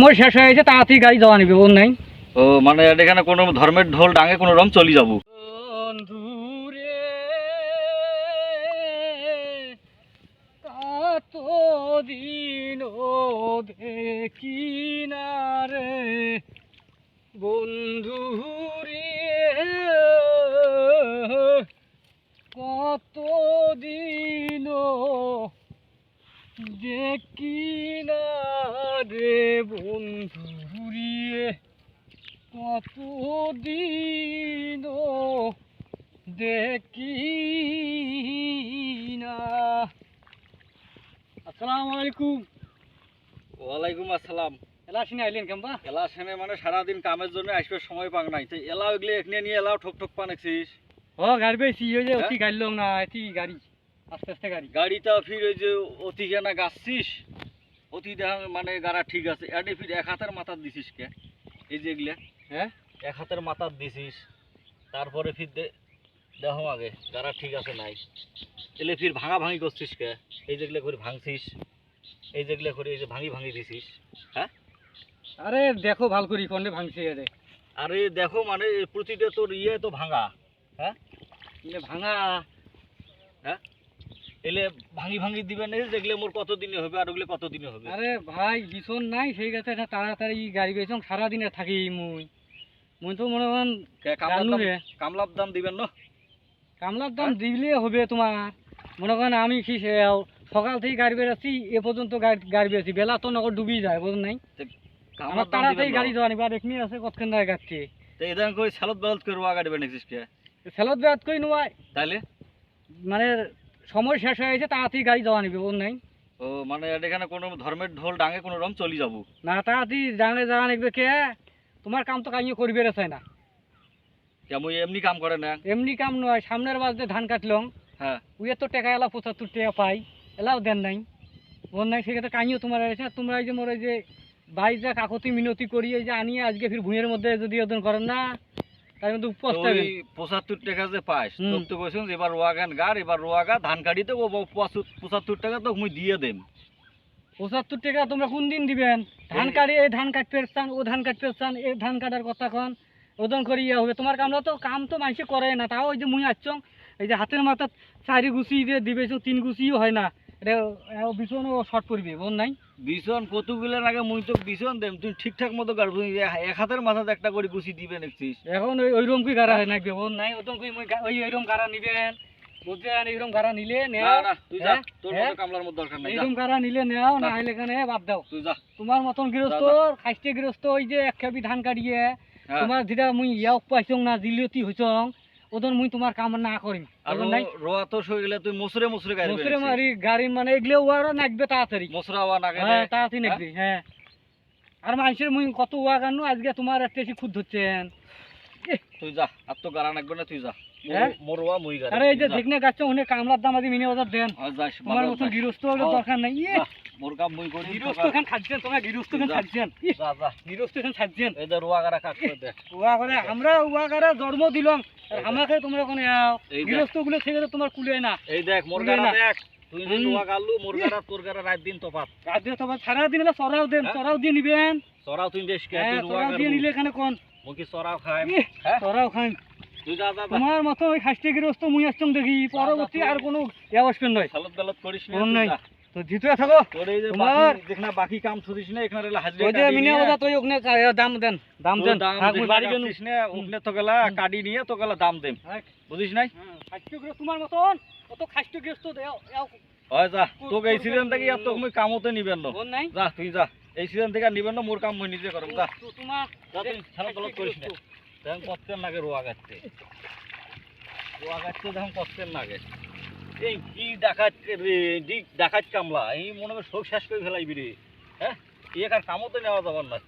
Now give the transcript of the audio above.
সময় শেষ হয়ে গেছে তাড়াতাড়ি গাড়ি যাওয়া নিবে ওর নাই? ও মানে এখানে কোনো ধর্মের ঢোল ডাঙে কোনো রকম চলি যাব। দিন দেখি না রে। বন্ধুরে কত দিন দেখি না রে বন্ধুরে কতদিন দেখি না আসসালামু আলাইকুম। ওয়ালাইকুম আসসালাম। এলা শুনে আইলেন কেমবা? এলা সেনে মানে সারাদিন কামের জন্য আসবে সময় পাক নাই। তো এলাও এগুলো এখানে নিয়ে এলাও ঠক ঠক পানেছিস ও গাড়ি পেয়েছি ওই যে হ্যাঁ? অতি গাড়ি লোক না এটি গাড়ি আস্তে আস্তে গাড়ি। গাড়িটা ফির ওই যে অতি কেনা গাছছিস। দেখা মানে গাড়া ঠিক আছে এডে ফির এক হাতের মাথার দিছিস কে? এই যে এগুলা হ্যাঁ? এক হাতের মাথার দিছিস তারপরে ফির দে দেখো আগে গাড়া ঠিক আছে নাই। এলে ফির ভাঙা ভাঙি করছিস কে? এই যেগুলো করে ভাঙছিস এই যেগুলো করে এই যে ভাঙি ভাঙি দিছিস হ্যাঁ? আরে দেখো ভালো করি কোনটা ভাঙছে এরে আরে দেখো মানে প্রতিটা তোর ইয়ে তো ভাঙা হ্যাঁ? ভাঙা। হ্যাঁ? এলে ভাঙি ভাঙি দিবেন যেগুলো মোর কত দিনে হবে আর ওগুলো কত দিনে হবে? আরে ভাই ভীষণ নাই সেই কাছে একটা তাড়াতাড়ি গাড়ি পেয়েছ সারাদিনে থাকি মুই। মুই তো মনে কে কামলার দাম দিবেন না? কামলার দাম দিলে হবে তোমার। মনে করেন আমি কি সকাল থেকে গাড়ি বেরোচ্ছি এ পর্যন্ত গাড়ি গাড়ি বেরোচ্ছি বেলা তো নগর ডুবি যায় বুঝুন নাই? আমার তাড়াতাড়ি গাড়ি যাওয়া নিবে এখানে আছে কতক্ষণ দায় গাড়ছে তো এদান কই সালত বালত করে ওয়া গাড়ি বানাইছিস কে সেলত বেরাত কই নয়। তাইলে? মানে সময় শেষ হয়ে গেছে তাড়াতাড়ি গাড়ি যাওয়া নিবে বুঝুন নাই। ও মানে এখানে কোনো ধর্মের ঢোল ডাঙে কোনো রকম চলি যাব। না তাড়াতাড়ি জানে যাওয়া নিবে কে? তোমার কাম তো কাইয়ে করি বেরোছে না। কেমন এমনি কাম করে না? এমনি কাম নয় সামনের বাজতে ধান কাটলাম। হ্যাঁ। উইয়ে তো টাকা এলা পঁচাত্তর টাকা পাই এলাও দেন নাই। বোন নাই সেক্ষেত্রে কাইও তোমার এসে তোমরা এই যে মোর এই যে ভাই কাকতি মিনতি করি এই যে আনিয়ে আজকে ফির ভুঁয়ের মধ্যে যদি ওজন করেন না তার মধ্যে উপোস তো পঁচাত্তর টাকা যে। তো কইছেন এবার গার এবার ধান কাটিতে ও পঁচাত্তর- পঁচাত্তর টাকা তো মুই দিয়ে দেম। পঁচাত্তর টাকা তোমরা কোন দিন দিবেন? ধান কাটি এই ধান কাটতে চান ও ধান কাটতে চান এই ধান কাটার কথা কন ওজন করি ইয়া হবে। তোমার কামরা তো কাম তো মানুষে করে না তাও ওই যে মুই আসছং এই যে হাতের মাথা চারি গুছি দিয়ে দিবে তিন গুছিও হয় না। এটা শর্ট পড়বে বোন নাই? বিছন কতগুলো আগে মুই তো বিছন দেম তুই ঠিকঠাক মতো গাড়বি এক হাতের মাথাতে একটা করে গুছি দিবে দেখছিস? এখন ওই ওইরকম কি গাড়া হয় না বোন নাই? ওরকম কি ওই ওইরকম গাড়া নিবেন? বুঝছেন? এইরকম গাড়া নিলে নেও। তুই যা হ্যাঁ? তোর হ্যাঁ? মতো কামলার মতো দরকার নাই এইরকম গাড়া নিলে নেও না যা। হলে এখানে বাদ দাও। তুই যা। তোমার মতন গৃহস্থ যা, গৃহস্থ ওই যে এক খেপি ধান কাটিয়ে হ্যাঁ। তোমার যেটা মুই ইয়া পাইছং না জিলিয়তি হইছং ওজন মুই তোমার কাম না করিম। নাই রোয়া তো সই গেলে তুই মসুরে মসুরে গাড়ি মসুরে মারি গাড়ি মানে এগুলো নাকবে তাড়াতাড়ি। মসুরা হ্যাঁ তাড়াতাড়ি নাকবে হ্যাঁ। আর মানুষের মুই কত ওয়া গানো আজকে তোমার একটা খুদ ধরছেন। তুই যা আর তো গাড়া নাকবে না তুই যা। হ্যাঁ? মোর রোয়া মুই গাড়ি। আরে এই যে দেখনে গাছ অনেক কামলার দাম আদি মিনে বাজার দেন। তোমার বাজার গৃহস্থ হলে হ্যাঁ। দরকার নাই। মোর কাম মুই করি। গৃহস্থ খান খাচ্ছেন তোমার গৃহস্থ খান যা। খাচ্ছেন। যা যা। গৃহস্থ খান খাচ্ছেন। এই যে রোয়া গাড়া কাজ করে দে। উয়া করে আমরা উয়া করে জন্ম দিলাম। আমাকে তোমরা কোনে। গৃহস্থগুলো থেকে তো তোমার কুলে না এই দেখ মোর গাড়া দেখ তুই যে হুম। রোয়া গাড়লু মোর গাড়া তোর গাড়া রাত দিন তফাত রাজ্যে তোমার সারাদিন এলা চড়াও দেন হ্যাঁ? চড়াও দিয়ে নিবেন সরাও তুই দেশ কে হ্যাঁ তুই রোয়া চড়াও দিয়ে নিলে এখানে কোন মুই কি সরাও খাই ইয়ে, হ্যাঁ? যা যা তোমার মতো ওই খাসতে গৃহস্থ মুই আসছং দেখি পরবর্তী আর কোনো ব্যবস্থা নয় সালত গালত করিস না কোন নাই। যা। তো জিতুয়া থাকো। তোর এই যে তোমার- বাকি বাকি কাম শুধিস না এখানে রেলা হাজিরা ওই যে মিনিয়া বাজার তুই ওখানে দাম দেন দাম দেন। থাক, মুই বাড়ি গেলুম। না ওখানে তো গেলা কাটি নিয়ে তো গেলা দাম দেম হ্যাঁ, বুঝিস নাই? হ্যাঁ, তোমার মতন। দেও হয় যা তোকে এই সিজন থেকে আর তোকে মুই কামতে নিবেন না। যা তুই যা এই সিজন থেকে আর নিবেন না মোর কাম মুই নিজে করম যা। তোমার যা তুই সালত গালত করিস না। দেখুন কতক্ষণ লাগে রোয়া গাছতে? রোয়া গাছতে দেখুন কতক্ষণ লাগে? এই কি ডাকাত ডাকাত কামলা? এই মনে হয় শোক শেষ করে ফেলাইবি রে। হ্যাঁ? এই আর কামতে নেওয়া যাবার না